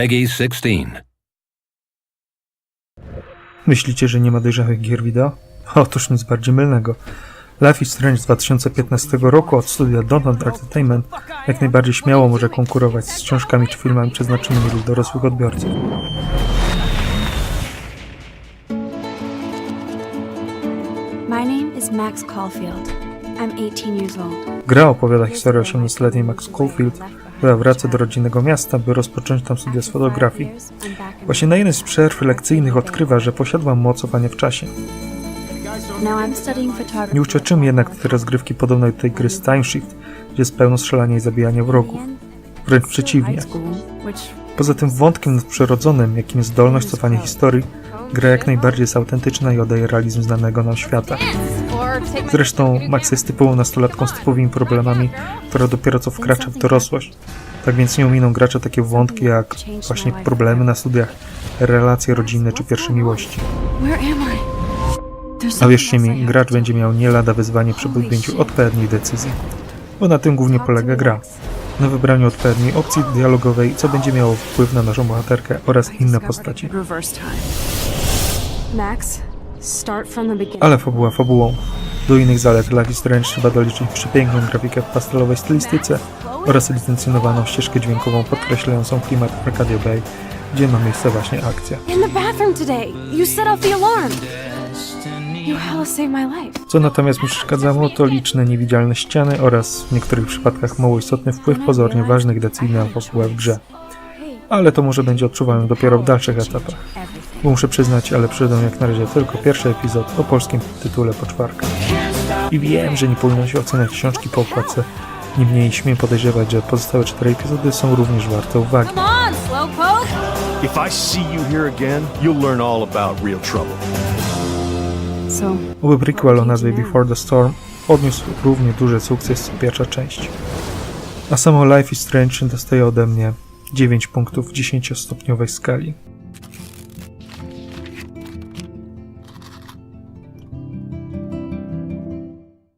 Peggy 16. Myślicie, że nie ma dojrzałych gier wideo? Otóż nic bardziej mylnego. Life is Strange z 2015 roku od studia Donut Entertainment jak najbardziej śmiało może konkurować z książkami czy filmami przeznaczonymi dla dorosłych odbiorców. My name is Max Caulfield. I'm 18 years old. Gra opowiada historię 18-letniej Max Caulfield, która wraca do rodzinnego miasta, by rozpocząć tam studia z fotografii. Właśnie na jednej z przerw lekcyjnych odkrywa, że posiadła moc w czasie. Nie ucieczymy jednak do tej rozgrywki podobnej do tej gry z Time Shift, gdzie jest pełno strzelania i zabijania wrogów. Wręcz przeciwnie. Poza tym wątkiem nadprzyrodzonym, jakim jest zdolność cofania historii, gra jak najbardziej jest autentyczna i oddaje realizm znanego nam świata. Zresztą Max jest typową nastolatką z typowymi problemami, która dopiero co wkracza w dorosłość. Tak więc nie ominą gracza takie wątki jak właśnie problemy na studiach, relacje rodzinne czy pierwsze miłości. A wierzcie mi, gracz będzie miał nie lada wyzwanie przy podjęciu odpowiedniej decyzji. Bo na tym głównie polega gra. Na wybraniu odpowiedniej opcji dialogowej, co będzie miało wpływ na naszą bohaterkę oraz inne postaci. Reverse time. Max, start from the beginning. Ale fabuła fabułą. Do innych zalet is Strange trzeba doliczyć przepiękną grafikę w pastelowej stylistyce oraz licencjonowaną ścieżkę dźwiękową podkreślającą klimat Arcadia Bay, gdzie ma miejsce właśnie akcja. Co natomiast mi przeszkadzało, to liczne niewidzialne ściany oraz w niektórych przypadkach mało istotny wpływ pozornie ważnych decyzji na fabułę w grze. Ale to może będzie odczuwalne dopiero w dalszych etapach. Bo muszę przyznać, ale przyszedłem jak na razie tylko pierwszy epizod o polskim tytule Poczwarka. I wiem, że nie powinno się oceniać książki po okładce, niemniej śmiem podejrzewać, że pozostałe cztery epizody są również warte uwagi. Come on, slowpoke. If I see you here again, you'll learn all about real trouble. So, Oby prequel o nazwie Before the Storm odniósł równie duży sukces co pierwsza część. A samo Life is Strange dostaje ode mnie 9 punktów w 10-stopniowej skali.